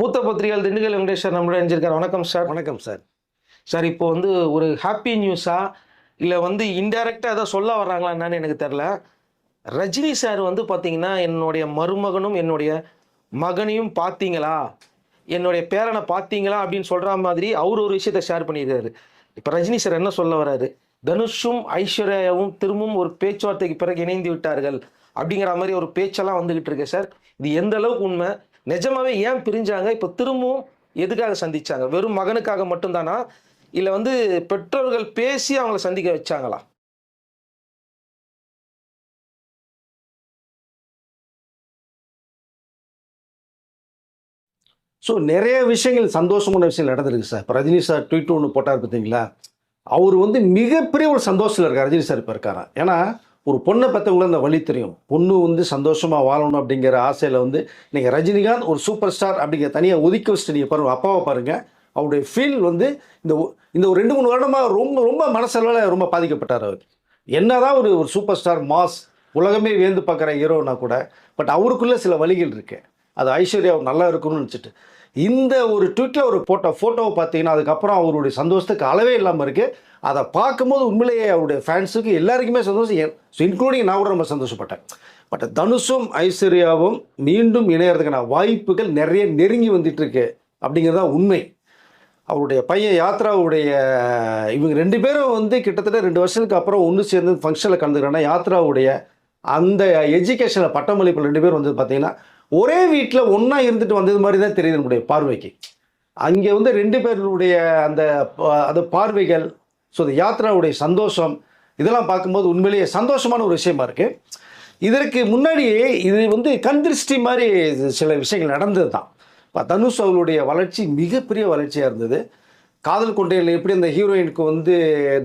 மூத்த பத்திரிகையாளர் திண்டுக்கல் வெங்கடேஷ் சார் நம்மளோட இணைஞ்சிருக்காரு. வணக்கம் சார். வணக்கம் சார். சார் இப்போ வந்து ஒரு ஹாப்பி நியூஸா இல்லை வந்து இன்டைரக்டாக ஏதோ சொல்ல வர்றாங்களா என்னன்னு எனக்கு தெரில ரஜினி சார் வந்து பார்த்தீங்கன்னா என்னுடைய மருமகனும் என்னுடைய மகனையும் பார்த்தீங்களா என்னுடைய பேரனை பார்த்தீங்களா அப்படின்னு சொல்கிற மாதிரி அவர் ஒரு விஷயத்தை ஷேர் பண்ணியிருக்காரு. இப்போ ரஜினி சார் என்ன சொல்ல வராரு தனுஷும் ஐஸ்வர்யாவும் திரும்பவும் ஒரு பேச்சுவார்த்தைக்கு பிறகு இணைந்து விட்டார்கள். அப்படிங்கிற மாதிரி ஒரு பேச்செல்லாம் வந்துகிட்டு இருக்கு சார். இது எந்த அளவுக்கு உண்மை? நிஜமாவே ஏன் பிரிஞ்சாங்க? இப்போ திரும்பவும் எதுக்காக சந்திச்சாங்க? வெறும் மகனுக்காக மட்டும்தானா? இல்லை வந்து பெற்றோர்கள் பேசி அவங்கள சந்திக்க வச்சாங்களா? ஸோ நிறைய விஷயங்கள் சந்தோஷமான விஷயங்கள் நடந்திருக்கு சார். இப்போ ரஜினி சார் ட்வீட் ஒன்று போட்டார் பார்த்தீங்களா அவர் வந்து மிகப்பெரிய ஒரு சந்தோஷத்தில் இருக்கார். ரஜினி சார் இப்போ இருக்காரா? ஏன்னா ஒரு பொண்ணை பற்றவங்கள அந்த வழி தெரியும். பொண்ணு வந்து சந்தோஷமாக வாழணும் அப்படிங்கிற ஆசையில் வந்து நீங்கள் ரஜினிகாந்த் ஒரு சூப்பர் ஸ்டார் அப்படிங்கிற தனியாக ஒதுக்கி வச்சுட்டு நீங்கள் பாருங்கள் அப்பாவை பாருங்கள் அவருடைய ஃபீல் வந்து இந்த இந்த ஒரு ரெண்டு மூணு வருடமாக ரொம்ப ரொம்ப மனசளவில் ரொம்ப பாதிக்கப்பட்டார் அவர். என்னதான் ஒரு ஒரு சூப்பர் ஸ்டார் மாஸ் உலகமே வேந்து பார்க்குற ஹீரோனா கூட பட் அவருக்குள்ளே சில வழிகள் இருக்குது அது ஐஸ்வர்யா நல்லா இருக்கும்னு நினச்சிட்டு. இந்த ஒரு ட்விட்டில் ஒரு போட்ட ஃபோட்டோவை பார்த்தீங்கன்னா அதுக்கப்புறம் அவருடைய சந்தோஷத்துக்கு அளவே இல்லாமல் இருக்குது அதை பார்க்கும்போது உண்மையிலேயே அவருடைய ஃபேன்ஸுக்கு எல்லாருக்குமே சந்தோஷம் இன்க்ளூடிங் நான் கூட ரொம்ப சந்தோஷப்பட்டேன். பட் தனுஷும் ஐஸ்வர்யாவும் மீண்டும் இணையறதுக்கான வாய்ப்புகள் நிறைய நெருங்கி வந்துட்டுருக்கு அப்படிங்கிறது தான் உண்மை. அவருடைய பையன் யாத்ராவுடைய இவங்க ரெண்டு பேரும் வந்து கிட்டத்தட்ட ரெண்டு வருஷத்துக்கு அப்புறம் ஒன்று சேர்ந்து ஃபங்க்ஷனில் கலந்துக்கிறாங்கன்னா யாத்ராவுடைய அந்த எஜுகேஷனில் பட்டமளிப்பு ரெண்டு பேரும் வந்து பார்த்தீங்கன்னா ஒரே வீட்டில் ஒன்றா இருந்துட்டு வந்தது மாதிரி தான் தெரியுது நம்முடைய பார்வைக்கு. அங்கே வந்து ரெண்டு பேருடைய அந்த அது பார்வைகள் ஸோ அந்த யாத்ராவுடைய சந்தோஷம் இதெல்லாம் பார்க்கும்போது உண்மையிலேயே சந்தோஷமான ஒரு விஷயமா இருக்குது இதற்கு முன்னாடியே இது வந்து கண் திருஷ்டி மாதிரி சில விஷயங்கள் நடந்தது தான் இப்போ தனுஷ் அவர்களுடைய வளர்ச்சி மிகப்பெரிய வளர்ச்சியாக இருந்தது. காதல் கொண்டையில் எப்படி அந்த ஹீரோயினுக்கு வந்து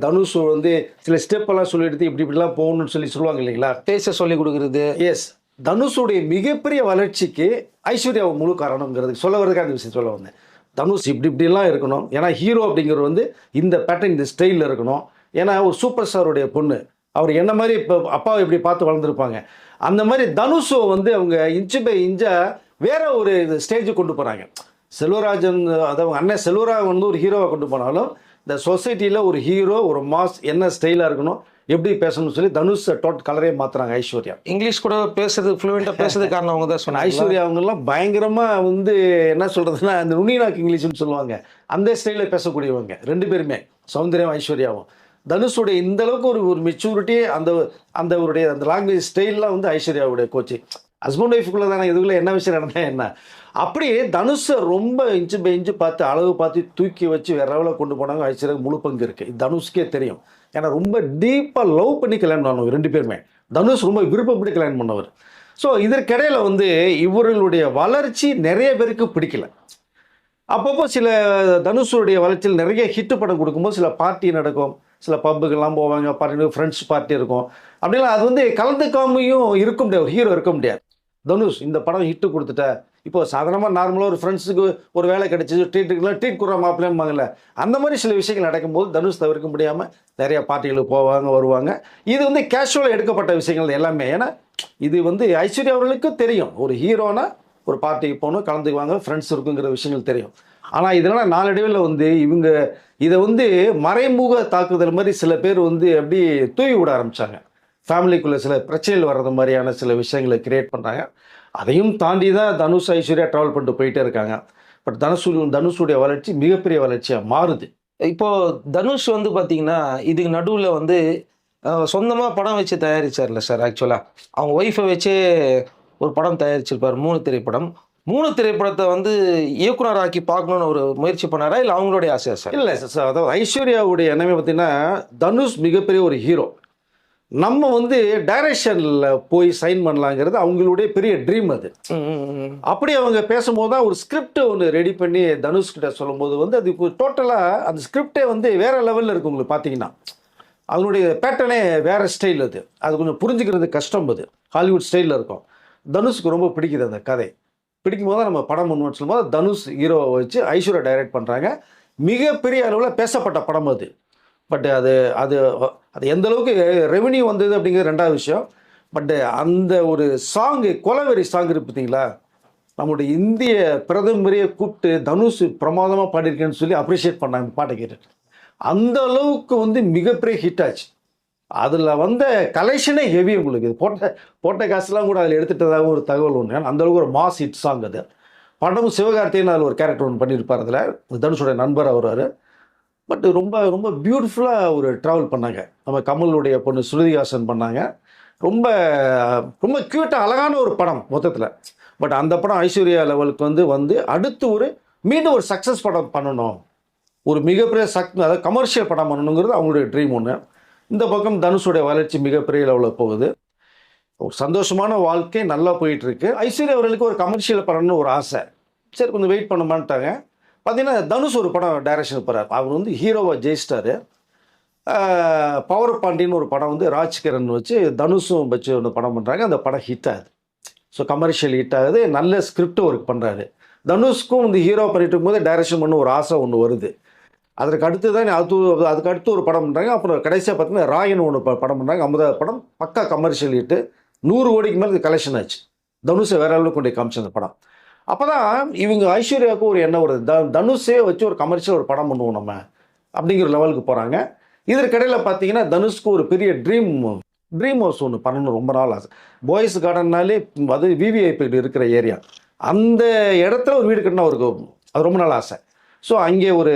தனுஷ் வந்து சில ஸ்டெப் எல்லாம் சொல்லி எடுத்து இப்படி இப்படிலாம் போகணும்னு சொல்லி சொல்லுவாங்க இல்லைங்களா? பேச சொல்லி கொடுக்குறது. எஸ் தனுஷுடைய மிகப்பெரிய வளர்ச்சிக்கு ஐஸ்வர்யா முழு காரணங்கிறது சொல்ல வரதுக்காக அந்த விஷயம் சொல்ல வந்தேன். தனுஷ் இப்படி இப்படிலாம் இருக்கணும். ஏன்னா ஹீரோ அப்படிங்கிறது வந்து இந்த பேட்டர்ன் இந்த ஸ்டைலில் இருக்கணும். ஏன்னா ஒரு சூப்பர் ஸ்டாருடைய பொண்ணு. அவர் என்ன மாதிரி இப்போ அப்பாவை இப்படி பார்த்து வளர்ந்துருப்பாங்க. அந்த மாதிரி தனுஷை வந்து அவங்க இன்ச்சு பை இன்ச்சா வேற ஒரு ஸ்டேஜுக்கு கொண்டு போகிறாங்க செல்வராஜன் அதாவது அண்ணன் செல்வராஜன் வந்து ஒரு ஹீரோவை கொண்டு போனாலும் இந்த சொசைட்டியில் ஒரு ஹீரோ ஒரு மாஸ் என்ன ஸ்டைலாக இருக்கணும் எப்படி பேசணும்னு சொல்லி தனுஷ் டோட் கலரே மாற்றுறாங்க ஐஸ்வர்யா. இங்கிலீஷ் கூட பேசுறது ஃப்ளூவெண்ட்டாக பேசுறது காரணம் அவங்க தான் சொன்னாங்க ஐஸ்வர்யா அவங்கெல்லாம் பயங்கரமாக வந்து என்ன சொல்கிறதுனா அந்த நுனிநாக்கு இங்கிலீஷ்னு சொல்லுவாங்க. அந்த ஸ்டைலில் பேசக்கூடியவங்க ரெண்டு பேருமே சௌந்தர்யம் ஐஸ்வர்யாவும். தனுஷுடைய இந்த அளவுக்கு ஒரு ஒரு மெச்சூரிட்டி அந்த அந்த அவருடைய அந்த லாங்குவேஜ் ஸ்டைல்லாம் வந்து ஐஸ்வர்யாவுடைய கோச்சு ஹஸ்பண்ட் ஒய்ஃபுக்குள்ளே தானே இதுக்குள்ளே என்ன விஷயம் நடந்தால் என்ன? அப்படி தனுஷை ரொம்ப இன்ச்சு பை இன்ச்சு பார்த்து அளவு பார்த்து தூக்கி வச்சு வேற லெவலில் கொண்டு போனாங்க ஐஸ்வர்யா முழு பங்கு இருக்குது தனுஷ்கே தெரியும். ஏன்னா ரொம்ப டீப்பாக லவ் பண்ணி கல்யாணம் பண்ணவங்க ரெண்டு பேருமே. தனுஷ் ரொம்ப விருப்பப்பட்டு கல்யாணம் பண்ணவர். ஸோ இதற்கிடையில் வந்து இவர்களுடைய வளர்ச்சி நிறைய பேருக்கு பிடிக்கல. அப்பப்போ சில தனுஷுடைய வளர்ச்சியில் நிறைய ஹிட்டு படம் கொடுக்கும்போது சில பார்ட்டி நடக்கும். சில பப்புக்கெல்லாம் போவாங்க பார்ட்டி ஃப்ரெண்ட்ஸ் பார்ட்டி இருக்கும். அப்படிலாம் அது வந்து கலந்துக்காமையும் இருக்க முடியாது ஹீரோ இருக்க முடியாது. தனுஷ் இந்த படம் ஹிட்டு கொடுத்துட்ட. இப்போ சாதாரணமாக நார்மலாக ஒரு ஃப்ரெண்ட்ஸுக்கு ஒரு வேலை கிடைச்சிது ட்ரீட்டுக்குலாம் ட்ரீட் கொடுற மாப்பிள்ளைம்பாங்கல்ல அந்த மாதிரி சில விஷயங்கள் நடக்கும்போது தனுஷ் தவிர்க்க முடியாமல் நிறைய பார்ட்டிகளுக்கு போவாங்க வருவாங்க. இது வந்து கேஷுவலாக எடுக்கப்பட்ட விஷயங்கள் எல்லாமே. ஏன்னா இது வந்து ஐஸ்வர்யா அவர்களுக்கும் தெரியும். ஒரு ஹீரோனா ஒரு பார்ட்டிக்கு போகணும் கலந்துக்குவாங்க ஃப்ரெண்ட்ஸ் இருக்குங்கிற விஷயங்கள் தெரியும். ஆனால் இதனால் நாளடைவில் வந்து இவங்க இதை வந்து மறைமுக தாக்குதல் மாதிரி சில பேர் வந்து அப்படி தூவி விட ஆரம்பித்தாங்க ஃபேமிலிக்குள்ளே சில பிரச்சனைகள் வர்றது மாதிரியான சில விஷயங்களை கிரியேட் பண்ணுறாங்க அதையும் தாண்டி தான் தனுஷ் ஐஸ்வர்யா ட்ராவல் பண்ணிட்டு போயிட்டே இருக்காங்க. பட் தனுஷ் தனுஷுடைய வளர்ச்சி மிகப்பெரிய வளர்ச்சியாக மாறுது. இப்போ தனுஷ் வந்து பார்த்தீங்கன்னா இதுக்கு நடுவில் வந்து சொந்தமாக படம் வச்சு தயாரிச்சார்ல சார் ஆக்சுவலாக அவங்க ஒய்ஃபை வச்சே ஒரு படம் தயாரிச்சிருப்பார் மூணு திரைப்படம். மூணு திரைப்படத்தை வந்து இயக்குனராக்கி பார்க்கணுன்னு ஒரு முயற்சி பண்ணாரா? இல்லை அவங்களுடைய ஆசையா சார் இல்லை சார் அதாவது ஐஸ்வர்யாவுடைய எண்ணமே பார்த்தீங்கன்னா தனுஷ் மிகப்பெரிய ஒரு ஹீரோ நம்ம வந்து டைரக்ஷனில் போய் சைன் பண்ணலாங்கிறது அவங்களுடைய பெரிய ட்ரீம் அது. அப்படி அவங்க பேசும்போது தான் ஒரு ஸ்கிரிப்ட் ஒன்று ரெடி பண்ணி தனுஷ் கிட்ட சொல்லும்போது வந்து அது டோட்டலாக அந்த ஸ்கிரிப்டே வந்து வேற லெவலில் இருக்கு உங்களுக்கு பார்த்தீங்கன்னா அதனுடைய பேட்டர்னே வேற ஸ்டைல் அது. அது கொஞ்சம் புரிஞ்சுக்கிறது கஷ்டம் அது. ஹாலிவுட் ஸ்டைலில் இருக்கும். தனுஷ்க்கு ரொம்ப பிடிக்குது அந்த கதை. பிடிக்கும் போது தான் நம்ம படம் பண்ணுவோம்னு சொல்லும்போது தனுஷ் ஹீரோவை வச்சு ஐஸ்வர்யா டைரக்ட் பண்ணுறாங்க மிகப்பெரிய அளவில் பேசப்பட்ட படம் அது. பட் அது அது அது எந்த அளவுக்கு ரெவன்யூ வந்தது அப்படிங்கிறது ரெண்டாவது விஷயம். பட்டு அந்த ஒரு சாங்கு கொலவெறி சாங் இருக்கு பார்த்தீங்களா? நம்முடைய இந்திய பிரதமரையே கூப்பிட்டு தனுஷ் பிரமாதமாக பாடியிருக்கேன்னு சொல்லி அப்ரிஷியேட் பண்ணாங்க பாட்டை கேட்டுட்டு. அந்த அளவுக்கு வந்து மிகப்பெரிய ஹிட் ஆச்சு. அதில் வந்த கலெக்ஷனே ஹெவி உங்களுக்கு. இது போட்ட போட்ட காசுலாம் கூட அதில் எடுத்துட்டதாக ஒரு தகவல் ஒன்று ஏன்னா அந்த அளவுக்கு ஒரு மாஸ் ஹிட் சாங் அது. படமும் சிவகார்த்திகேயன் அதில் ஒரு கேரக்டர் ஒன்று பண்ணியிருப்பார் அதில். தனுஷோட நண்பர் அவர். பட் ரொம்ப ரொம்ப பியூட்டிஃபுல்லாக ஒரு ட்ராவல் பண்ணாங்க. நம்ம கமலுடைய பொண்ணு ஸ்ருதிஹாசன் பண்ணாங்க. ரொம்ப ரொம்ப க்யூட்டாக அழகான ஒரு படம் மொத்தத்தில். பட் அந்த படம் ஐஸ்வர்யா லெவலுக்கு வந்து வந்து அடுத்து ஒரு மீண்டும் ஒரு சக்ஸஸ் படம் பண்ணணும். ஒரு மிகப்பெரிய சக் அதாவது கமர்ஷியல் படம் பண்ணணுங்கிறது அவங்களுடைய ட்ரீம் ஒன்று இந்த பக்கம் தனுஷுடைய வளர்ச்சி மிகப்பெரிய லெவலில் போகுது. ஒரு சந்தோஷமான வாழ்க்கை நல்லா போயிட்டுருக்கு ஐஸ்வர்யா அவர்களுக்கு ஒரு கமர்ஷியல் படம்னு ஒரு ஆசை. சரி கொஞ்சம் வெயிட் பண்ணமான்ட்டாங்க. பார்த்தீங்கன்னா தனுஷ் ஒரு படம் டைரக்ஷன் போகிறார் அவர் வந்து ஹீரோவாக ஜெயிச்சிட்டாரு. பவர் பாண்டின்னு ஒரு படம் வந்து ராஜ்கிரண் வச்சு தனுஷும் வச்சு ஒன்று படம் பண்ணுறாங்க அந்த படம் ஹிட் ஆகுது. ஸோ கமர்ஷியல் ஹிட் ஆகுது. நல்ல ஸ்கிரிப்ட் ஒர்க் பண்ணுறாரு தனுஷ்க்கும் வந்து ஹீரோ பண்ணிட்டு இருக்கும்போது டைரக்ஷன் பண்ண ஒரு ஆசை ஒன்று வருது. அதற்கு அடுத்து தான் அது அதுக்கு அடுத்து ஒரு படம் பண்ணுறாங்க அப்புறம் கடைசியாக பார்த்தீங்கன்னா ராயன் ஒன்று படம் பண்ணுறாங்க ஐம்பதாவது படம். பக்கா கமர்ஷியல் ஹிட்டு நூறு கோடிக்கு மேலே கலெக்ஷன் ஆச்சு. தனுஷை வேற அளவுக்கு கொண்டு காமிச்சு அந்த படம். அப்போ தான் இவங்க ஐஸ்வர்யாவுக்கு ஒரு எண்ணம் வருது த தனுஷே வச்சு ஒரு கமர்ஷியல் ஒரு படம் பண்ணுவோம் நம்ம அப்படிங்கிற லெவலுக்கு போகிறாங்க இதற்கிடையில் பார்த்தீங்கன்னா தனுஷ்க்கு ஒரு பெரிய ட்ரீம் ட்ரீம் ஹவுஸ் ஒன்று பண்ணணும் ரொம்ப நாள் ஆசை. பாய்ஸ் கார்டன்னாலே அது விவிஐபி இருக்கிற ஏரியா அந்த இடத்துல ஒரு வீடு கட்டினா அவருக்கு அது ரொம்ப நாள் ஆசை. ஸோ அங்கே ஒரு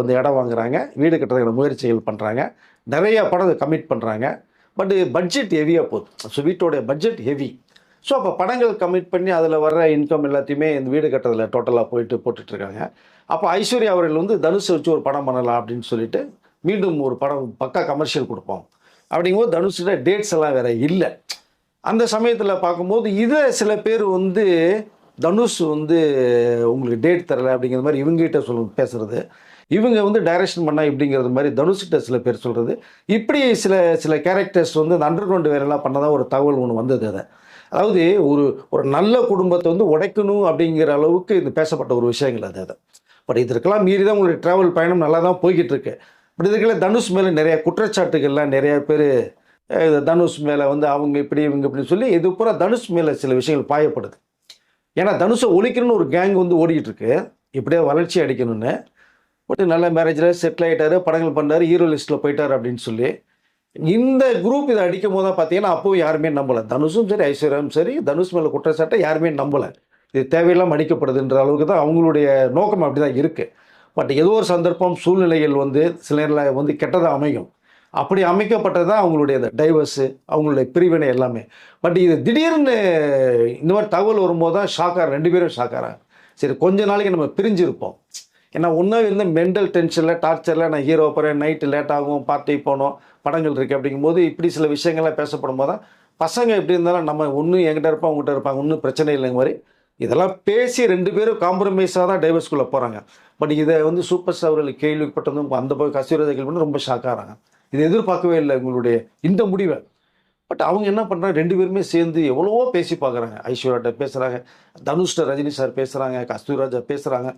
வந்து இடம் வாங்குறாங்க. வீடு கட்டுறதுக்கான முயற்சிகள் பண்ணுறாங்க நிறையா படம் கமிட் பண்ணுறாங்க பட் பட்ஜெட் ஹெவியாக போகுது. ஸோ வீட்டோடைய பட்ஜெட் ஹெவி ஸோ அப்போ படங்கள் கமிட் பண்ணி அதில் வர்ற இன்கம் எல்லாத்தையுமே இந்த வீடு கட்டுறதுல டோட்டலாக போயிட்டு போட்டுட்ருக்காங்க. அப்போ ஐஸ்வர்யா அவர்கள் வந்து தனுஷை வச்சு ஒரு படம் பண்ணலாம் அப்படின்னு சொல்லிட்டு மீண்டும் ஒரு படம் பக்கா கமர்ஷியல் கொடுப்போம். அப்படிங்கும்போது தனுஷோட டேட்ஸ் எல்லாம் வேற இல்லை. அந்த சமயத்தில் பார்க்கும்போது இதை சில பேர் வந்து தனுஷ் வந்து உங்களுக்கு டேட் தரலை அப்படிங்கிற மாதிரி இவங்ககிட்ட சொல்ல பேசுறது. இவங்க வந்து டைரக்ஷன் பண்ணால் இப்படிங்கிறது மாதிரி தனுஷ்கிட்ட சில பேர் சொல்கிறது இப்படி சில சில கேரக்டர்ஸ் வந்து அந்த அண்டர் கிரவுண்டு வேலைலாம் பண்ணதான் ஒரு தகவல் ஒன்று வந்தது அதை. அதாவது ஒரு ஒரு நல்ல குடும்பத்தை வந்து உடைக்கணும் அப்படிங்கிற அளவுக்கு இது பேசப்பட்ட ஒரு விஷயங்கள் அது அது. பட் இதற்கெல்லாம் மீறி தான் உங்களுடைய ட்ராவல் பயணம் நல்லா தான் போய்கிட்டு இருக்கு பட் இதுக்கெல்லாம் தனுஷ் மேலே நிறையா குற்றச்சாட்டுகள்லாம் நிறைய பேர் தனுஷ் மேலே வந்து அவங்க இப்படி இவங்க இப்படின்னு சொல்லி இது பூரா தனுஷ் மேலே சில விஷயங்கள் பாயப்படுது. ஏன்னா தனுஷை ஒழிக்கணும்னு ஒரு கேங் வந்து ஓடிக்கிட்டு இருக்கு இப்படியே வளர்ச்சி அடிக்கணும்னு. பட் நல்ல மேரேஜில் செட்டில் ஆகிட்டாரு படங்கள் பண்ணார் ஹீரோ லிஸ்ட்டில் போயிட்டார் அப்படின்னு சொல்லி. இந்த குரூப் இதை அடிக்கும் போது தான் பார்த்தீங்கன்னா அப்பவும் யாருமே நம்பலை. தனுஷும் சரி ஐஸ்வர்யாவும் சரி தனுஷ் மேலே குற்றச்சாட்டை யாருமே நம்பலை. இது தேவையில்லாம அடிக்கப்படுதுன்ற அளவுக்கு தான் அவங்களுடைய நோக்கம் அப்படி தான் இருக்குது பட் ஏதோ ஒரு சந்தர்ப்பம் சூழ்நிலைகள் வந்து சில நேரில் வந்து கெட்டதாக அமையும். அப்படி அமைக்கப்பட்டது தான் அவங்களுடைய டைவர்ஸு அவங்களுடைய பிரிவினை எல்லாமே. பட் இது திடீர்னு இந்த மாதிரி தகவல் வரும்போது தான் ஷாக்காக ரெண்டு பேரும் ஷாக்காராங்க சரி கொஞ்ச நாளைக்கு நம்ம பிரிஞ்சிருப்போம். ஏன்னா ஒன்றா இருந்த மென்டல் டென்ஷனில் டார்ச்சரில் நான் ஹீரோ போகிறேன் நைட்டு லேட் ஆகும் பார்ட்டி போனோம். படங்கள் இருக்குது அப்படிங்கும்போது இப்படி சில விஷயங்கள்லாம் பேசப்படும் போது தான் பசங்க எப்படி இருந்தாலும் நம்ம ஒன்று என்கிட்ட இருப்பாங்க அவங்ககிட்ட இருப்பாங்க ஒன்றும் பிரச்சனை இல்லைங்க மாதிரி. இதெல்லாம் பேசி ரெண்டு பேரும் காம்ப்ரமைஸாக தான் டைவர்ஸ்குள்ளே போகிறாங்க பட் இதை வந்து சூப்பர் ஸ்டார் அவர்கள் கேள்விப்பட்டதும் அந்த போய் கசிவரதை கேள்வி ரொம்ப ஷாக்காகிறாங்க இதை எதிர்பார்க்கவே இல்லை உங்களுடைய இந்த முடிவை. பட் அவங்க என்ன பண்ணுறாங்க ரெண்டு பேருமே சேர்ந்து எவ்வளவோ பேசி பார்க்குறாங்க. ஐஸ்வர்யாட்ட பேசுகிறாங்க தனுஷ்ட ரஜினி சார் பேசுகிறாங்க கஸ்தூராஜா பேசுகிறாங்க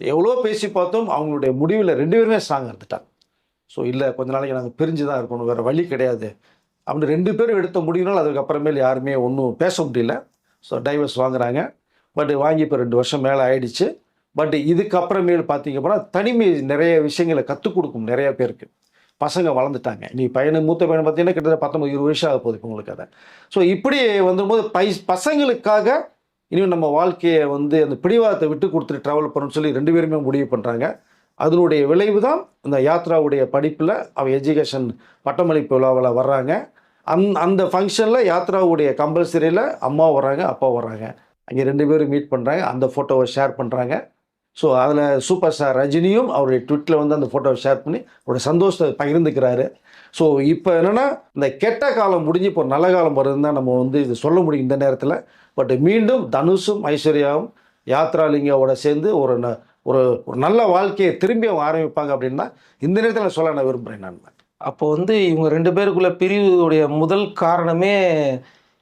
எவ்வளோ பேசி பார்த்தோம் அவங்களுடைய முடிவில் ரெண்டு பேருமே ஸ்ட்ராங் இருந்துட்டாங்க. ஸோ இல்லை கொஞ்ச நாளைக்கு நாங்கள் பிரிஞ்சு தான் இருக்கணும் வேறு வழி கிடையாது. அப்படி ரெண்டு பேரும் எடுத்த முடிவுனால் அதுக்கப்புறமேல் யாருமே ஒன்றும் பேச முடியல. ஸோ டைவர்ஸ் வாங்குறாங்க. பட் வாங்கி இப்போ ரெண்டு வருஷம் மேலே ஆயிடுச்சு. பட் இதுக்கப்புறமேல் பார்த்தீங்க அப்படின்னா தனிமை நிறைய விஷயங்களை கற்றுக் கொடுக்கும் நிறைய பேருக்கு. பசங்க வளர்ந்துட்டாங்க. நீ பையனு மூத்த பையனை பார்த்தீங்கன்னா கிட்டத்தட்ட பத்தொம்பது இருபது வருஷம் ஆக போகுது இப்போ உங்களுக்கு அதை. ஸோ இப்படி வந்தும்போது பை பசங்களுக்காக இனியும் நம்ம வாழ்க்கையை வந்து அந்த பிடிவாதத்தை விட்டு கொடுத்துட்டு ட்ராவல் பண்ணணும்னு சொல்லி ரெண்டு பேருமே முடிவு பண்ணுறாங்க அதனுடைய விளைவு தான் இந்த யாத்ராவுடைய படிப்பில் அவ எஜுகேஷன் பட்டமளிப்பு விழாவில் வர்றாங்க. அந் அந்த ஃபங்க்ஷனில் யாத்ராவுடைய கம்பல்சரியில் அம்மா வர்றாங்க அப்பா வர்றாங்க. அங்கே ரெண்டு பேரும் மீட் பண்ணுறாங்க அந்த ஃபோட்டோவை ஷேர் பண்ணுறாங்க ஸோ அதில் சூப்பர் ஸ்டார் ரஜினியும் அவருடைய ட்விட்டில் வந்து அந்த ஃபோட்டோவை ஷேர் பண்ணி அவருடைய சந்தோஷத்தை பகிர்ந்துக்கிறாரு. ஸோ இப்போ என்னென்னா இந்த கெட்ட காலம் முடிஞ்சு இப்போ நல்ல காலம் வருதுன்னு தான் நம்ம வந்து இது சொல்ல முடியும் இந்த நேரத்தில். பட் மீண்டும் தனுஷும் ஐஸ்வர்யாவும் யாத்ராலிங்காவோட சேர்ந்து ஒரு ந- ஒரு ஒரு நல்ல வாழ்க்கையை திரும்பி அவங்க ஆரம்பிப்பாங்க அப்படின்னா இந்த நேரத்தில் சொல்ல நான் விரும்புகிறேன் நான். அப்போ வந்து இவங்க ரெண்டு பேருக்குள்ள பிரிவுடைய முதல் காரணமே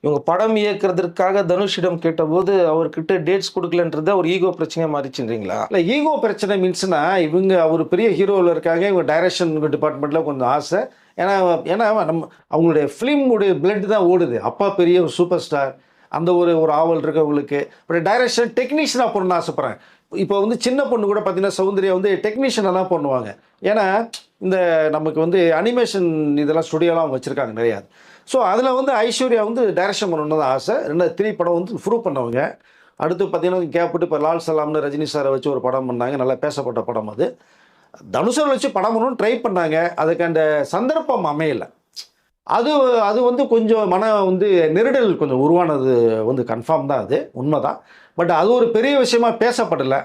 இவங்க படம் இயக்குறதுக்காக தனுஷிடம் கேட்டபோது அவர்கிட்ட டேட்ஸ் கொடுக்கலன்றது அவர் ஈகோ பிரச்சனையாக மாறிச்சுன்றீங்களா? இல்லை ஈகோ பிரச்சனை மீன்ஸ்னா இவங்க அவர் பெரிய ஹீரோவில் இருக்காங்க இவங்க டைரக்ஷன் டிபார்ட்மெண்ட்டில் கொஞ்சம் ஆசை. ஏன்னா ஏன்னா நம்ம அவங்களுடைய ஃபிலிமுடைய பிளட் தான் ஓடுது. அப்பா பெரிய ஒரு சூப்பர் ஸ்டார் அந்த ஒரு ஒரு ஆவல் இருக்கவங்களுக்கு. அப்புறம் டைரக்ஷன் டெக்னீஷியனாக போடணும்னு ஆசைப்பட்றேன். இப்போ வந்து சின்ன பொண்ணு கூட பார்த்தீங்கன்னா சௌந்தர்யா வந்து டெக்னீஷியனாக எல்லாம் பண்ணுவாங்க. ஏன்னா இந்த நமக்கு வந்து அனிமேஷன் இதெல்லாம் ஸ்டுடியோலாம் அவங்க வச்சுருக்காங்க நிறையா. ஸோ அதில் வந்து ஐஸ்வர்யா வந்து டைரக்ஷன் பண்ணணும்னு தான் ஆசை. ரெண்டாவது த்ரீ படம் வந்து ப்ரூவ் பண்ணவங்க. அடுத்து பார்த்தீங்கன்னா கேப்பிட்டு இப்போ லால் சலாம்னு ரஜினி சாரை வச்சு ஒரு படம் பண்ணாங்க. நல்லா பேசப்பட்ட படம் அது. தனுஷரை வச்சு படம் பண்ணணும்னு ட்ரை பண்ணாங்க. அதுக்கு அந்த சந்தர்ப்பம் அமையலை. அது அது வந்து கொஞ்சம் மன வந்து நெருடல் கொஞ்சம் உருவானது வந்து கன்ஃபார்ம் தான் அது. உண்மை தான் பட் அது ஒரு பெரிய விஷயமா பேசப்படலை.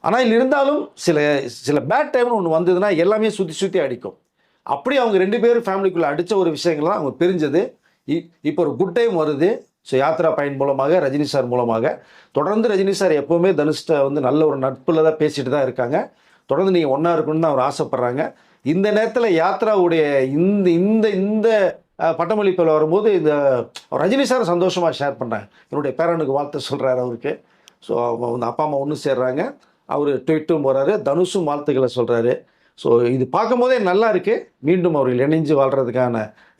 ஆனால் இருந்தாலும் சில சில பேட் டைம்னு ஒன்று வந்ததுன்னா எல்லாமே சுற்றி சுற்றி அடிக்கும். அப்படி அவங்க ரெண்டு பேரும் ஃபேமிலிக்குள்ளே அடித்த ஒரு விஷயங்கள்லாம் அவங்க பிரிஞ்சது. இ- இப்போ ஒரு குட் டைம் வருது. ஸோ யாத்ரா பயன் மூலமாக ரஜினி சார் மூலமாக. தொடர்ந்து ரஜினி சார் எப்போவுமே தனுஷ்ட வந்து நல்ல ஒரு நட்பில் தான் பேசிட்டு தான் இருக்காங்க. தொடர்ந்து நீங்கள் ஒன்றா இருக்கணும்னு தான் அவர் ஆசைப்பட்றாங்க. இந்த நேரத்தில் யாத்ராவுடைய இந்த இந்த இந்த பட்டமளிப்பில் வரும்போது இந்த ரஜினி சார் சந்தோஷமாக ஷேர் பண்ணுறாங்க என்னுடைய பேரனுக்கு வாழ்த்து சொல்கிறார் அவருக்கு. ஸோ அவங்க வந்து அப்பா அம்மா ஒன்று சேர்றாங்க. அவர் ட்விட்டும் போகிறாரு தனுஷும் வாழ்த்துக்களை சொல்கிறாரு ஸோ இது பார்க்கும்போதே நல்லா இருக்குது மீண்டும் அவர்கள் இணைஞ்சு வாழ்கிறதுக்கான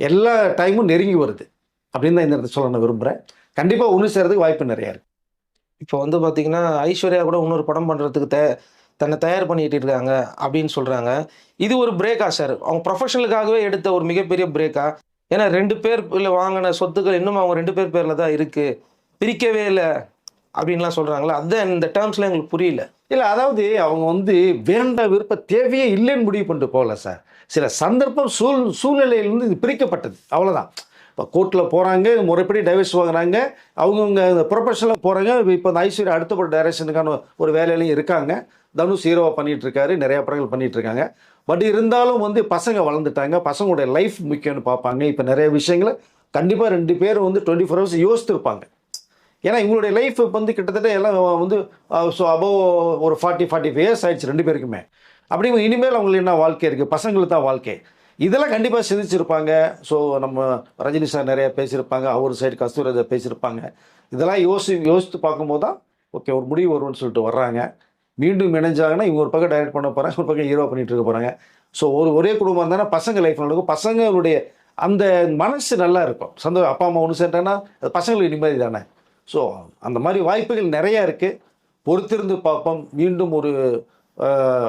எல்லா டைமும் நெருங்கி வருது. அப்படின்னு தான் இந்த இடத்துல சொல்ல நான் விரும்புகிறேன் கண்டிப்பாக ஒன்று சேர்றதுக்கு வாய்ப்பு நிறையா இருக்கு. இப்போ வந்து பார்த்திங்கன்னா ஐஸ்வர்யா கூட இன்னொரு படம் பண்ணுறதுக்கு தே தன்னை தயார் பண்ணிட்டு இருக்காங்க அப்படின்னு சொல்கிறாங்க இது ஒரு பிரேக்கா சார் அவங்க ப்ரொஃபஷனலுக்காகவே எடுத்த ஒரு மிகப்பெரிய பிரேக்கா ஏன்னா ரெண்டு பேர் இல்லை வாங்கின சொத்துக்கள் இன்னும் அவங்க ரெண்டு பேர் பேரில் தான் இருக்குது பிரிக்கவே இல்லை. அப்படின்லாம் சொல்கிறாங்களா அதுதான் இந்த டேர்ம்ஸ்லாம் எங்களுக்கு புரியல. இல்லை அதாவது அவங்க வந்து வேண்ட விருப்ப தேவையே இல்லைன்னு முடிவு பண்ணிட்டு போகல சார். சில சந்தர்ப்பம் சூழ் சூழ்நிலையிலேருந்து இது பிரிக்கப்பட்டது. அவ்வளோதான் இப்போ கோர்ட்டில் போகிறாங்க முறைப்படி டைவர்ஸ் வாங்குறாங்க. அவங்கவுங்க இந்த ப்ரொஃபஷனில் போகிறாங்க இப்போ இந்த ஐஸ்வர்யா அடுத்தப்பட்ட டைரக்ஷனுக்கான ஒரு வேலையிலையும் இருக்காங்க. தனுஷ் ஹீரோவாக பண்ணிகிட்டு இருக்காரு. நிறையா படங்கள் பண்ணிகிட்ருக்காங்க இருக்காங்க. பட் இருந்தாலும் வந்து பசங்க வளர்ந்துட்டாங்க. பசங்களுடைய லைஃப் முக்கியம்னு பார்ப்பாங்க. இப்போ நிறைய விஷயங்களை கண்டிப்பாக ரெண்டு பேரும் வந்து டுவெண்ட்டி ஃபோர் ஹவர்ஸ் யோசித்துருப்பாங்க ஏன்னா இவங்களுடைய லைஃப் வந்து கிட்டத்தட்ட எல்லாம் வந்து ஸோ அபோவ் ஒரு ஃபார்ட்டி ஃபார்ட்டி ஃபைவ் இயர்ஸ் ஆயிடுச்சு ரெண்டு பேருக்குமே. அப்படிங்க இனிமேல் அவங்களுக்கு என்ன வாழ்க்கை இருக்குது பசங்களுக்கு தான் வாழ்க்கை. இதெல்லாம் கண்டிப்பாக சிந்திச்சிருப்பாங்க. ஸோ நம்ம ரஜினி சார் நிறைய பேசியிருப்பாங்க. அவர் சைடு கஸ்தூரஜா பேசியிருப்பாங்க. இதெல்லாம் யோசி யோசித்து பார்க்கும்போது தான் ஓகே ஒரு முடிவு வரும்னு சொல்லிட்டு வர்றாங்க. மீண்டும் இணைஞ்சாங்கன்னா இவங்க ஒரு பக்கம் டைரக்ட் பண்ண போகிறாங்க ஒரு பக்கம் ஹீரோ பண்ணிட்டு இருக்க போகிறாங்க ஸோ ஒரு ஒரே குடும்பம் இருந்தாங்கன்னா பசங்க லைஃப் நடக்கும் பசங்களுடைய அந்த மனசு நல்லா இருக்கும். சந்தோஷம் அப்பா அம்மா ஒன்று சேர்ந்தாங்கன்னா பசங்களுக்கு நிம்மதி தானே? ஸோ அந்த மாதிரி வாய்ப்புகள் நிறையா இருக்குது பொறுத்திருந்து பார்ப்போம். மீண்டும் ஒரு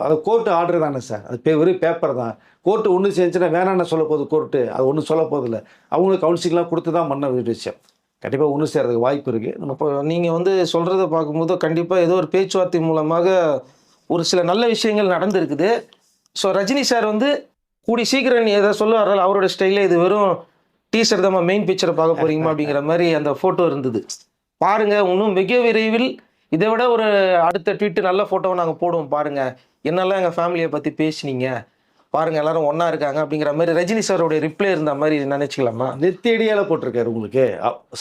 அது கோர்ட்டு ஆர்டர் தானே சார் அது பே வெறும் பேப்பர் தான். கோர்ட்டு ஒன்று செஞ்சுன்னா வேணான்னு சொல்ல போகுது கோர்ட்டு அது ஒன்றும் சொல்ல போதில்லை அவங்களுக்கு கவுன்சிலிங்லாம் கொடுத்து தான் பண்ண வேண்டிய விஷயம். கண்டிப்பாக ஒன்று சேர்றதுக்கு வாய்ப்பு இருக்குது நம்ம இப்போ நீங்கள் வந்து சொல்கிறத பார்க்கும்போது கண்டிப்பாக ஏதோ ஒரு பேச்சுவார்த்தை மூலமாக ஒரு சில நல்ல விஷயங்கள் நடந்திருக்குது. ஸோ ரஜினி சார் வந்து கூடி சீக்கிரம் நீ சொல்ல சொல்லுவாரல் அவரோட ஸ்டைலில் இது வெறும் டீசர் தான் மெயின் பிக்சரை பார்க்க போகிறீங்க அப்படிங்கிற மாதிரி அந்த ஃபோட்டோ இருந்தது. பாருங்கள் இன்னும் மிக விரைவில் இதை விட ஒரு அடுத்த ட்வீட்டு நல்ல ஃபோட்டோவை நாங்கள் போடுவோம் பாருங்கள் என்னெல்லாம் எங்கள் ஃபேமிலியை பற்றி பேசுனீங்க? பாருங்கள் எல்லாரும் ஒன்றா இருக்காங்க அப்படிங்கிற மாதிரி ரஜினி சாரோடைய ரிப்ளை இருந்த மாதிரி நினச்சிக்கலாமா? நெத்தேடியால போட்டிருக்காரு உங்களுக்கு.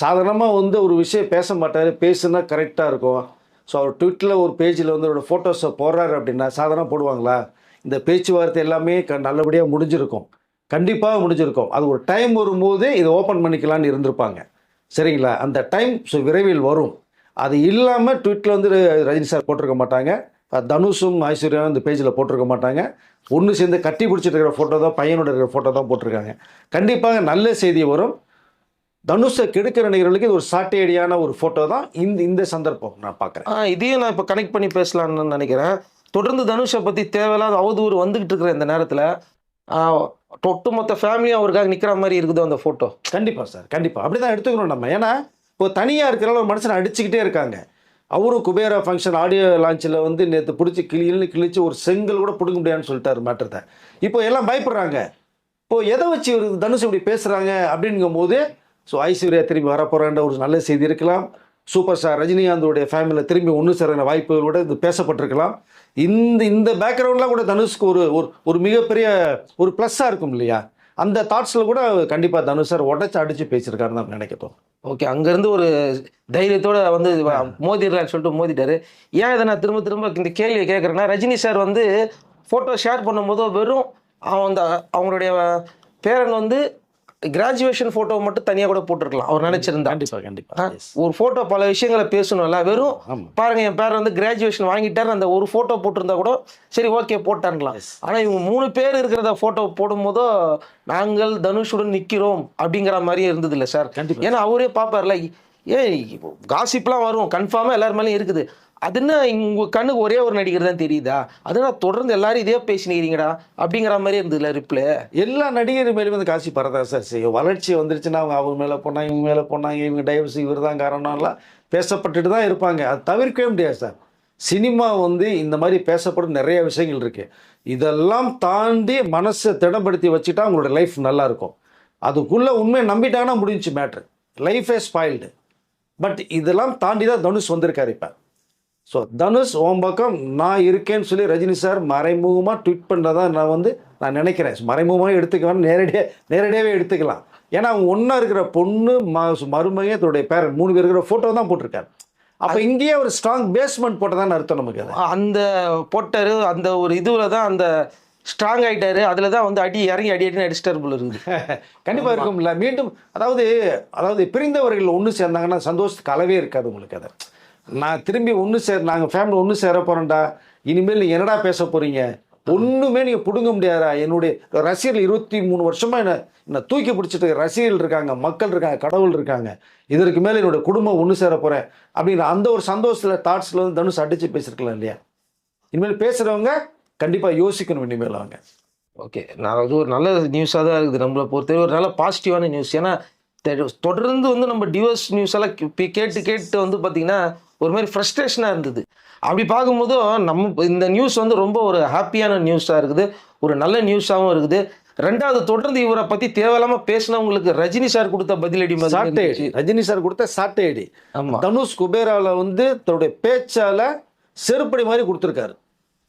சாதாரணமாக வந்து ஒரு விஷயம் பேச மாட்டார் பேசுனா கரெக்டாக இருக்கும். ஸோ அவர் ட்விட்டரில் ஒரு பேஜில் வந்து அவரோட ஃபோட்டோஸை போடுறாரு அப்படின்னா சாதாரண போடுவாங்களா? இந்த பேச்சுவார்த்தை எல்லாமே க நல்லபடியாக முடிஞ்சிருக்கும். கண்டிப்பாக முடிஞ்சிருக்கும். அது ஒரு டைம் வரும்போது இதை ஓப்பன் பண்ணிக்கலான்னு இருந்திருப்பாங்க. சரிங்களா? அந்த டைம் ஸோ விரைவில் வரும். அது இல்லாமல் ட்விட்டில் வந்து ரஜினி சார் போட்டிருக்க மாட்டாங்க. தனுஷும் ஐஸ்வர்யாவும் இந்த பேஜில் போட்டிருக்க மாட்டாங்க. ஒன்று சேர்ந்து கட்டி பிடிச்சிட்டு இருக்கிற ஃபோட்டோ தான் பையனோட இருக்கிற ஃபோட்டோ தான் போட்டிருக்காங்க. கண்டிப்பாக நல்ல செய்தி வரும். தனுஷை கெடுக்கிற நிகழ்வுக்கு இது ஒரு சாட்டையடியான ஒரு ஃபோட்டோ தான். இந்த இந்த சந்தர்ப்பம் நான் பார்க்குறேன் ஆ இதையும் நான் இப்போ கனெக்ட் பண்ணி பேசலாம்னு நினைக்கிறேன். தொடர்ந்து தனுஷை பற்றி தேவையில்லாத அவதூறு வந்துக்கிட்டு இருக்கிற இந்த நேரத்தில் ஒட்டுமொத்த ஃபேமிலியும் அவருக்காக நிற்கிற மாதிரி இருக்குது அந்த ஃபோட்டோ கண்டிப்பாக சார் கண்டிப்பாக அப்படி தான் எடுத்துக்கணும் நம்ம. ஏன்னா இப்போ தனியாக இருக்கிறனால ஒரு மனுஷனை அடிச்சுக்கிட்டே இருக்காங்க. அவரும் குபேரா ஃபங்க்ஷன் ஆடியோ லான்ச்சில் வந்து நேற்று பிடிச்சி கிளியில்னு கிழிச்சு ஒரு செங்கல் கூட பிடுங்க முடியாதுன்னு சொல்லிட்டாரு மாற்றத்தை இப்போ எல்லாம் பயப்படுறாங்க. இப்போ எதை வச்சு இவர் தனுஷ் இப்படி பேசுகிறாங்க அப்படிங்கும்போது ஸோ ஐஸ்வர்யா திரும்பி வரப்போகிறேன்ற ஒரு நல்ல செய்தி இருக்கலாம். சூப்பர் ஸ்டார் ரஜினிகாந்தோடைய ஃபேமிலியில் திரும்பி ஒன்று சேர வாய்ப்புகளோட இது பேசப்பட்டிருக்கலாம். இந்த இந்த பேக்ரவுண்ட்லாம் கூட தனுஷ்க்கு ஒரு ஒரு ஒரு மிகப்பெரிய ஒரு ப்ளஸ்ஸாக இருக்கும் இல்லையா? அந்த தாட்ஸில் கூட கண்டிப்பாக தனுஷ் சார் உடச்சி அடித்து பேசியிருக்காருன்னு தான் நினைக்கிறோம் ஓகே அங்கேருந்து ஒரு தைரியத்தோட வந்து மோதிடலான்னு சொல்லிட்டு மோதிட்டாரு. ஏன் இதை நான் திரும்ப திரும்ப இந்த கேள்வியை கேட்குறேன்னா ரஜினி சார் வந்து ஃபோட்டோ ஷேர் பண்ணும்போது வெறும் அவன் அந்த அவங்களுடைய பேரன் வந்து கிராஜுவேஷன் ஃபோட்டோ மட்டும் தனியாக கூட போட்டிருக்கலாம். அவர் நினச்சிருந்தா. கண்டிப்பாக கண்டிப்பாக ஒரு ஃபோட்டோ பல விஷயங்களை பேசணும்ல வெறும் பாருங்க என் பேர் வந்து கிராஜுவேஷன் வாங்கிட்டாரு அந்த ஒரு ஃபோட்டோ போட்டிருந்தா கூட சரி ஓகே போட்டான்லாம். ஆனால் இவங்க மூணு பேர் இருக்கிறத ஃபோட்டோ போடும்போதோ நாங்கள் தனுஷுடன் நிற்கிறோம் அப்படிங்கிற மாதிரி இருந்தது இல்லை சார் ஏன்னா அவரே பார்ப்பார்ல ஏன் காசிப்லாம் வரும். கன்ஃபார்மாக எல்லார் மேலேயும் இருக்குது. அதுன்னா உங்கள் கண்ணுக்கு ஒரே ஒரு நடிகர் தான் தெரியுதா? அதுனா தொடர்ந்து எல்லாரும் இதே பேசினீங்கடா அப்படிங்கிற மாதிரி இருந்ததுல ரிப்ளை. எல்லா நடிகர் மேலேயும் வந்து காசி பரதா சார் செய்யும். வளர்ச்சி வந்துருச்சுன்னா அவங்க அவங்க மேலே போனாங்க இவங்க மேலே போனாங்க இவங்க டைவர்ஸ் இவர் தான் காரணம்லாம் பேசப்பட்டுட்டு தான் இருப்பாங்க. அது தவிர்க்கவே முடியாது சார். சினிமா வந்து இந்த மாதிரி பேசப்படும் நிறைய விஷயங்கள் இருக்குது இதெல்லாம் தாண்டி மனசை திடப்படுத்தி வச்சுட்டா அவங்களோட லைஃப் நல்லா இருக்கும். அதுக்குள்ளே உண்மையை நம்பிட்டாங்கன்னா முடிஞ்சுச்சு மேட்ரு லைஃபே ஸ்பாயில்டு பட் இதெல்லாம் தாண்டி தான் தனுஷ் வந்திருக்காரு இப்போ. ஸோ தனுஷ் உன் பக்கம் நான் இருக்கேன்னு சொல்லி ரஜினி சார் மறைமுகமாக ட்வீட் பண்ணுறதா நான் வந்து நான் நினைக்கிறேன். மறைமுகமாக எடுத்துக்க வேணாம் நேரடியாக நேரடியாகவே எடுத்துக்கலாம். ஏன்னா அவங்க ஒன்றா இருக்கிற பொண்ணு ம மருமகன் தன்னுடைய பேரன் மூணு பேர் இருக்கிற ஃபோட்டோ தான் போட்டிருக்காரு. அப்போ இங்கேயே ஒரு ஸ்ட்ராங் பேஸ்மெண்ட் போட்டதான்னு அர்த்தம் நமக்கு அது. அந்த போட்டாரு அந்த ஒரு இதுவில் தான் அந்த ஸ்ட்ராங் ஆயிட்டாரு. அதில் தான் வந்து அடி இறங்கி அடி அடி அடிச்சிட்டாரு போல இருக்குது கண்டிப்பாக இருக்கும்ல. மீண்டும் அதாவது அதாவது பிரிந்தவர்கள் ஒன்று சேர்ந்தாங்கன்னா சந்தோஷத்துக்கு அளவே இருக்காது உங்களுக்கு அதை. நான் திரும்பி ஒன்று சேர் நாங்கள் ஃபேமிலி ஒன்று சேர போகிறோம்டா இனிமேல் நீங்கள் என்னடா பேச போகிறீங்க ஒன்றுமே நீங்கள் பிடுங்க முடியாதா என்னுடைய ரசிகர்கள் இருபத்தி மூணு வருஷமாக என்ன என்னை தூக்கி பிடிச்சிட்டு ரசிகர்கள் இருக்காங்க மக்கள் இருக்காங்க கடவுள் இருக்காங்க. இதற்கு மேலே என்னோட குடும்பம் ஒன்று சேர போகிறேன் அப்படிங்கிற அந்த ஒரு சந்தோஷத்தில் தாட்ஸில் வந்து தனுஷ் அடித்து பேசியிருக்கலாம் இல்லையா? இனிமேல் பேசுகிறவங்க கண்டிப்பாக யோசிக்கணும் இனிமேல் அவங்க. ஓகே நான் அது ஒரு நல்ல நியூஸாக தான் இருக்குது நம்மளை பொறுத்தவரை. ஒரு நல்ல பாசிட்டிவான நியூஸ் ஏன்னா தெ- தொடர்ந்து வந்து நம்ம டிவோர்ஸ் நியூஸ் எல்லாம் கேட்டு கேட்டு வந்து பார்த்திங்கன்னா ஒரு மாதிரி ஃப்ரஸ்ட்ரேஷனாக இருந்தது. அப்படி பார்க்கும்போது நம்ம இந்த நியூஸ் வந்து ரொம்ப ஒரு ஹாப்பியான நியூஸாக இருக்குது. ஒரு நல்ல நியூஸாகவும் இருக்குது. ரெண்டாவது தொடர்ந்து இவரை பற்றி தேவையில்லாமல் பேசினவங்களுக்கு ரஜினி சார் கொடுத்த பதிலடி சாட்டை. ரஜினி சார் கொடுத்த சாட்டை அடி. ஆமா. தனுஷ் குபேராவில் வந்து தன்னுடைய பேச்சால செருப்படி மாதிரி கொடுத்துருக்காரு.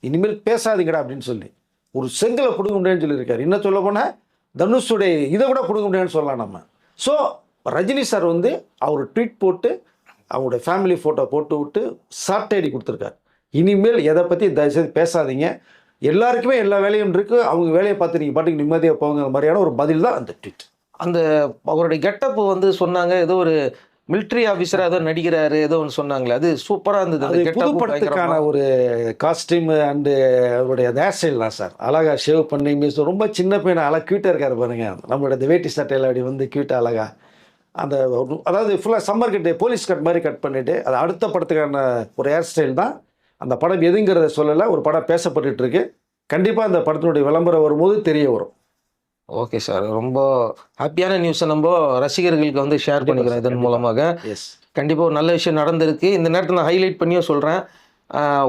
இனிமேல் பேசாதீங்கடா அப்படின்னு சொல்லி. ஒரு செங்கலை பிடுங்க முடியாதுன்னு சொல்லியிருக்காரு. என்ன சொல்ல போனால் தனுஷுடைய இதை விட பிடுங்க முடியாதுன்னு சொல்லலாம் நம்ம. ஸோ ரஜினி சார் வந்து அவர் ட்வீட் போட்டு அவங்களுடைய ஃபேமிலி ஃபோட்டோ போட்டு விட்டு சாட்டை அடி கொடுத்துருக்காரு. இனிமேல் எதை பற்றி தயவுசெய்து பேசாதீங்க. எல்லாருக்குமே எல்லா வேலையும் இருக்குது அவங்க வேலையை பார்த்து நீங்கள் பாட்டுக்கு நிம்மதியாக போங்கிற மாதிரியான ஒரு பதில் தான் அந்த ட்வீட் அந்த அவருடைய கெட்டப் வந்து சொன்னாங்க. ஏதோ ஒரு military ஆஃபீஸராக ஏதோ நடிக்கிறாரு ஏதோ ஒன்று சொன்னாங்களே. அது சூப்பராக இருந்தது. அது புதுப்படத்துக்கான. ஒரு காஸ்டியூம் அண்டு அவருடைய ஹேர் ஸ்டைல் தான் சார். அழகா ஷேவ் பண்ணி மீஸ் ரொம்ப சின்ன பையனை அழகா க்யூட்டாக இருக்காரு பாருங்க. நம்மளோட வேட்டி சட்டையில் அப்படி வந்து க்யூட்டாக அழகா. அந்த அதாவது ஃபுல்லாக சம்மர் கட்டு போலீஸ் கட் மாதிரி கட் பண்ணிட்டு அது அடுத்த படத்துக்கான ஒரு ஹேர் ஸ்டைல் தான். அந்த படம் எதுங்கிறத சொல்லலை ஒரு படம் பேசப்பட்டுட்டு இருக்கு கண்டிப்பாக அந்த படத்தினுடைய விளம்பரம் வரும்போது தெரிய வரும். ஓகே சார் ரொம்ப ஹாப்பியான நியூஸை நம்ம ரசிகர்களுக்கு வந்து ஷேர் பண்ணிக்கிறோம் இதன் மூலமாக. எஸ் கண்டிப்பாக ஒரு நல்ல விஷயம் நடந்திருக்கு. இந்த நேரத்தில் நான் ஹைலைட் பண்ணியும் சொல்கிறேன்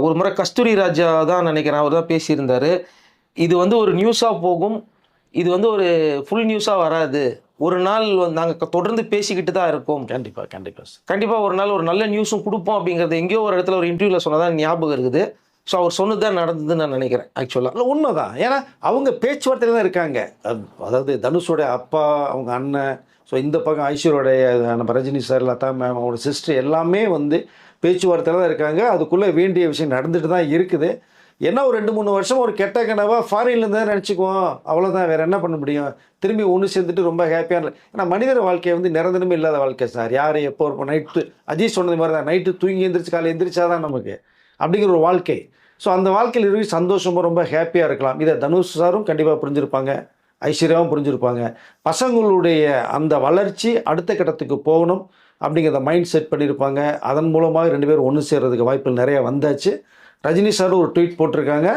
ஒரு முறை கஸ்தூரி ராஜா தான் நினைக்கிறேன். அவர் தான் பேசியிருந்தார். இது வந்து ஒரு நியூஸாக போகும். இது வந்து ஒரு ஃபுல் நியூஸாக வராது. ஒரு நாள் நாங்கள் தொடர்ந்து பேசிக்கிட்டு தான் இருக்கோம். கண்டிப்பாக கண்டிப்பாக கண்டிப்பாக ஒரு நாள் ஒரு நல்ல நியூஸும் கொடுப்போம் அப்படிங்கிறது எங்கேயோ ஒரு இடத்துல ஒரு இன்டர்வியூவில் சொன்னதான் ஞாபகம் இருக்குது. ஸோ அவர் சொன்னது தான் நடந்ததுன்னு நான் நினைக்கிறேன் ஆக்சுவலாக இல்லை உண்மைதான். ஏன்னா அவங்க பேச்சுவார்த்தையில் தான் இருக்காங்க. அது- அதாவது தனுஷோடைய அப்பா அவங்க அண்ணன் ஸோ இந்த பக்கம் ஐஸ்வர்யோடைய நம்ம ரஜினி சார் லதா மேம் அவங்களோட சிஸ்டர் எல்லாமே வந்து பேச்சுவார்த்தையில் தான் இருக்காங்க. அதுக்குள்ளே வேண்டிய விஷயம் நடந்துட்டு தான் இருக்குது. என்ன ஒரு ரெண்டு மூணு வருஷம் ஒரு கெட்ட கனவா ஃபாரின்லேருந்து தான் நினச்சிக்குவோம். அவ்வளோதான் வேறு என்ன பண்ண முடியும்? திரும்பி ஒன்று சேர்ந்துட்டு ரொம்ப ஹாப்பியான ஏன்னா மனிதர் வாழ்க்கையை வந்து நிரந்தரமே இல்லாத வாழ்க்கை சார் யார் எப்போ இருப்போம்? நைட்டு அஜித் சொன்னது மாதிரி தான் நைட்டு தூங்கி எந்திரிச்சு காலை எந்திரிச்சாதான் நமக்கு. அப்படிங்கிற ஒரு வாழ்க்கை. ஸோ அந்த வாழ்க்கையில் இருந்து சந்தோஷமாக ரொம்ப ஹாப்பியாக இருக்கலாம். இதை தனுஷ் சாரும் கண்டிப்பாக புரிஞ்சிருப்பாங்க. ஐஸ்வர்யாவும் புரிஞ்சிருப்பாங்க. பசங்களுடைய அந்த வளர்ச்சி அடுத்த கட்டத்துக்கு போகணும் அப்படிங்கிறத மைண்ட் செட் பண்ணியிருப்பாங்க அதன் மூலமாக ரெண்டு பேரும் ஒன்று சேர்கிறதுக்கு வாய்ப்புகள் நிறையா வந்தாச்சு. ரஜினி சார் ஒரு ட்வீட் போட்டிருக்காங்க.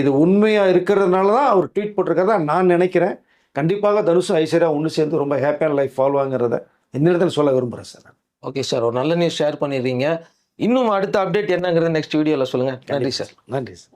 இது உண்மையாக இருக்கிறதுனால தான் அவர் ட்வீட் போட்டிருக்கிறதா நான் நினைக்கிறேன். கண்டிப்பாக தனுஷும் ஐஸ்வர்யா ஒன்று சேர்ந்து ரொம்ப ஹாப்பியான லைஃப் வாழ்வாங்கிறத இந்த இடத்துல சொல்ல விரும்புகிறேன் சார். ஓகே சார் ஒரு நல்ல நியூஸ் ஷேர் பண்ணிடுறீங்க. இன்னும் அடுத்த அப்டேட் என்னங்கிறது நெக்ஸ்ட் வீடியோவில் சொல்லுங்கள் நன்றி சார் நன்றி சார்